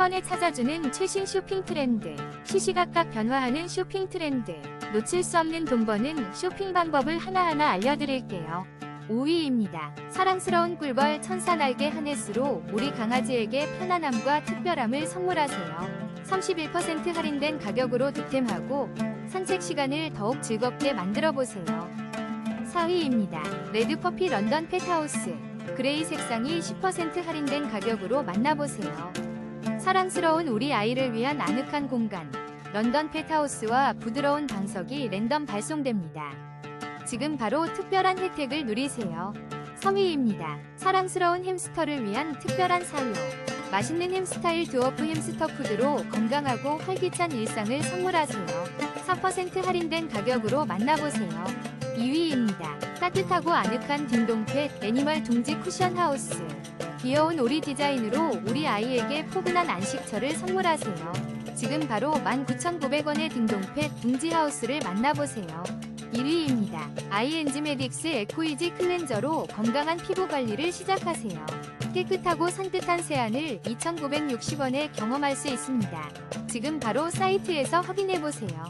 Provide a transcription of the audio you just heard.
번에 찾아주는 최신 쇼핑 트렌드, 시시각각 변화하는 쇼핑 트렌드, 놓칠 수 없는 돈 버는 쇼핑 방법을 하나하나 알려드릴게요. 5위입니다. 사랑스러운 꿀벌 천사 날개 하네스로 우리 강아지에게 편안함과 특별함을 선물하세요. 31% 할인된 가격으로 득템하고 산책 시간을 더욱 즐겁게 만들어 보세요. 4위입니다. 레드퍼피 런던 펫하우스. 그레이 색상이 10% 할인된 가격으로 만나보세요. 사랑스러운 우리 아이를 위한 아늑한 공간. 런던 펫하우스와 부드러운 방석이 랜덤 발송됩니다. 지금 바로 특별한 혜택을 누리세요. 3위입니다. 사랑스러운 햄스터를 위한 특별한 사료. 맛있는 햄스타일 드워프 햄스터 푸드로 건강하고 활기찬 일상을 선물하세요. 4% 할인된 가격으로 만나보세요. 2위입니다. 따뜻하고 아늑한 딩동펫 애니멀 둥지 쿠션 하우스. 귀여운 오리 디자인으로 우리 아이에게 포근한 안식처를 선물하세요. 지금 바로 19,900원의 딩동펫 둥지 하우스를 만나보세요. 1위입니다. 아이엔지 메딕스 에코이지 클렌저로 건강한 피부 관리를 시작하세요. 깨끗하고 산뜻한 세안을 2,960원에 경험할 수 있습니다. 지금 바로 사이트에서 확인해보세요.